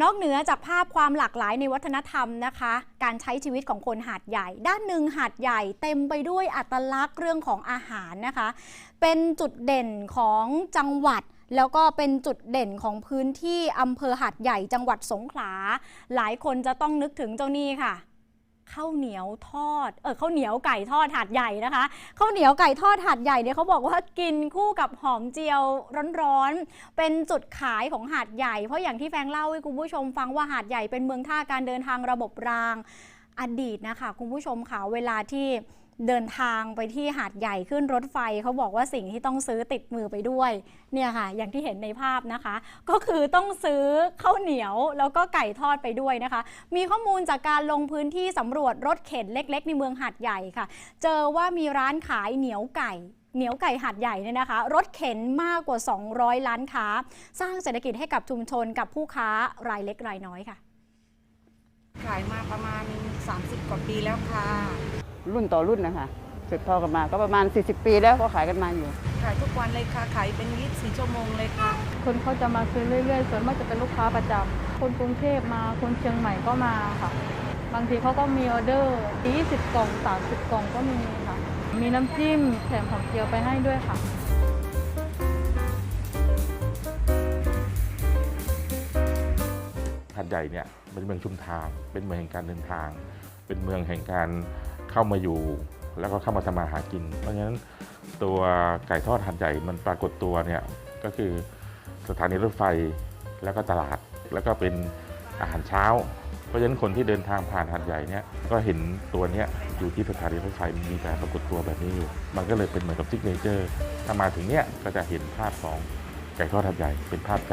นอกเหนือจากภาพความหลากหลายในวัฒนธรรมนะคะ การใช้ชีวิตของคนหาดใหญ่ ด้านหนึ่งหาดใหญ่เต็มไปด้วยอัตลักษณ์เรื่องของอาหารนะคะ เป็นจุดเด่นของจังหวัดแล้วก็เป็นจุดเด่นของพื้นที่อำเภอหาดใหญ่จังหวัดสงขลา หลายคนจะต้องนึกถึงเจ้านี่ค่ะ ข้าวเหนียวทอด เออข้าวเหนียวไก่ทอดถาดใหญ่นะคะข้าวเหนียวไก่ทอดถาดใหญ่เนี่ยเขาบอกว่ากินคู่กับหอมเจียวร้อนๆเป็นจุดขายของหาดใหญ่เพราะอย่างที่แฟงเล่าให้คุณผู้ชมฟังว่าหาดใหญ่เป็นเมืองท่าการเดินทางระบบรางอดีตนะคะคุณผู้ชมค่ะเวลาที่ เดินทางไปที่หาดใหญ่ขึ้นรถไฟเขาบอกว่าสิ่งที่ต้องซื้อติดมือไปด้วยเนี่ยค่ะ อย่างที่เห็นในภาพนะคะ ก็คือต้องซื้อข้าวเหนียวแล้วก็ไก่ทอดไปด้วยนะคะ มีข้อมูลจากการลงพื้นที่สำรวจรถเข็นเล็ก ๆ ในเมืองหาดใหญ่ค่ะ เจอว่ามีร้านขายเหนียวไก่เหนียวไก่หาดใหญ่เนี่ยนะคะ รถเข็นมากกว่า 200 ล้านค้า สร้างเศรษฐกิจให้กับชุมชนกับผู้ค้ารายเล็กรายน้อยค่ะ ขายมาประมาณ 30 กว่าปีแล้วค่ะ รุ่นต่อรุ่นนะคะสืบทอดกันมาก็ประมาณ 40 ปีแล้วก็ขายกันมาอยู่ขายทุกวันเลยค่ะขายเป็น24ชั่วโมงเลยค่ะ คนเขาจะมาซื้อเรื่อยๆ ส่วนมากจะเป็นลูกค้าประจำคนกรุงเทพมาคนเชียงใหม่ก็มาค่ะ บางทีเขาก็มีออเดอร์ 20 กล่อง 30 กล่องก็มีค่ะ มีน้ำจิ้มแถมหอมเจียวไปให้ด้วยค่ะหาดใหญ่เนี่ยเป็นเมืองชุมทาง เป็นเมืองแห่งการเดินทาง เป็นเมืองแห่งการ เข้ามาอยู่ แล้วก็เข้ามาทำมาหากิน เพราะฉะนั้นตัวไก่ทอดหาดใหญ่มันปรากฏตัวเนี่ยก็คือสถานีรถไฟแล้วก็ตลาดแล้วก็เป็นอาหารเช้า เพราะฉะนั้นคนที่เดินทางผ่านหาดใหญ่เนี่ยก็เห็นตัวเนี้ยอยู่ที่สถานีรถไฟมีการปรากฏตัวแบบนี้อยู่ มันก็เลยเป็นเหมือนกับซิกเนเจอร์ถ้ามาถึงเนี้ยก็จะเห็นภาพของไก่ทอดหาดใหญ่เป็นภาพจ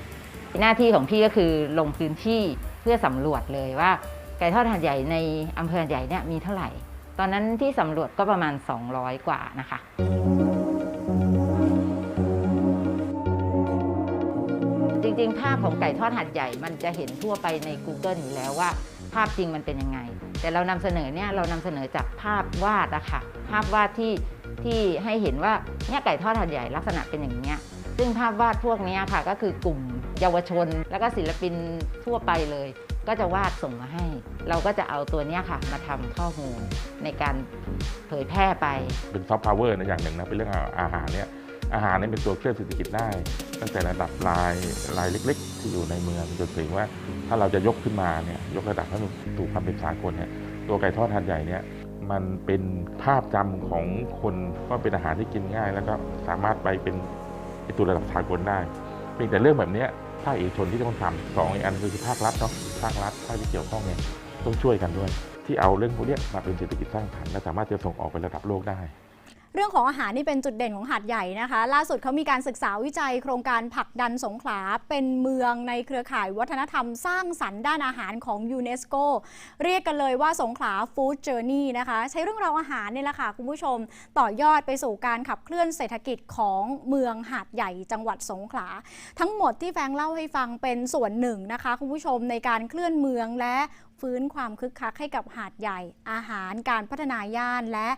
ำหน้าที่ของพี่ก็คือลงพื้นที่เพื่อสำรวจเลยว่า ไก่ทอดหาดใหญ่ในอำเภอหาดใหญ่เนี่ยมีเท่าไหร่ ตอนนั้นที่สำรวจก็ประมาณ 200 กว่านะคะ จริงๆ ภาพของไก่ทอดหัดใหญ่มันจะเห็นทั่วไปใน Google อยู่แล้วว่า ภาพจริงมันเป็นยังไง แต่เรานำเสนอเนี่ยเรานำเสนอจากภาพวาดอะค่ะภาพวาดที่ที่ให้เห็นว่าเนี่ยไก่ทอดหัดใหญ่ลักษณะเป็นอย่างเนี้ยซึ่งภาพวาดพวกนี้ค่ะก็คือกลุ่มเยาวชน แล้วก็ศิลปินทั่วไปเลย ก็จะวาดส่งมาให้ เราก็จะเอาตัวนี้ค่ะ มาทำข้อมูลในการเผยแพร่ไป เป็นซอฟต์พาวเวอร์นะอย่างหนึ่งนะเป็นเรื่องอาหารเนี่ยอาหารนี่เป็นตัวเคลื่อนเศรษฐกิจได้ ตั้งแต่ระดับรายรายเล็ก ๆ ที่อยู่ในเมืองจนถึงว่าถ้าเราจะยกขึ้นมาเนี่ยยกระดับให้มันถูกความเป็นสากลเนี่ยตัวไก่ทอดทานใหญ่เนี่ยมันเป็นภาพจำของคนว่าเป็นอาหารที่กินง่าย แล้วก็สามารถไปเป็นไอ้ตัวระดับสากลได้เพียงแต่เรื่องแบบนี้ ภาคเอกชนที่ต้องทำสองอีกอันคือภาครัฐเนาะภาครัฐภาคที่เกี่ยวข้องเนี่ยต้องช่วยกันด้วย ที่เอาเรื่องพวกนี้มาเป็นเศรษฐกิจสร้างสรรค์และสามารถจะส่งออกไประดับโลกได้ เรื่องของอาหารนี่เป็นจุดเด่นของหาดใหญ่นะคะ ล่าสุดเขามีการศึกษาวิจัยโครงการผลักดันสงขลาเป็นเมืองในเครือข่ายวัฒนธรรมสร้างสรรค์ด้านอาหารของยูเนสโกเรียกกันเลยว่าสงขลาฟู้ดเจอร์นี่นะคะ ใช้เรื่องราวอาหารนี่แหละค่ะคุณผู้ชม ต่อยอดไปสู่การขับเคลื่อนเศรษฐกิจของเมืองหาดใหญ่จังหวัดสงขลา ทั้งหมดที่แฟงเล่าให้ฟังเป็นส่วนหนึ่งนะคะคุณผู้ชมในการเคลื่อนเมืองและฟื้นความคึกคักให้กับหาดใหญ่ อาหารการพัฒนาย่านและ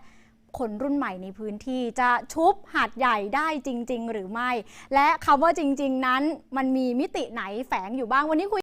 คนรุ่นใหม่ในพื้นที่จะชุบหาดใหญ่ได้จริง ๆ หรือไม่ และคำว่าจริง ๆ นั้นมันมีมิติไหนแฝงอยู่บ้างวันนี้คุย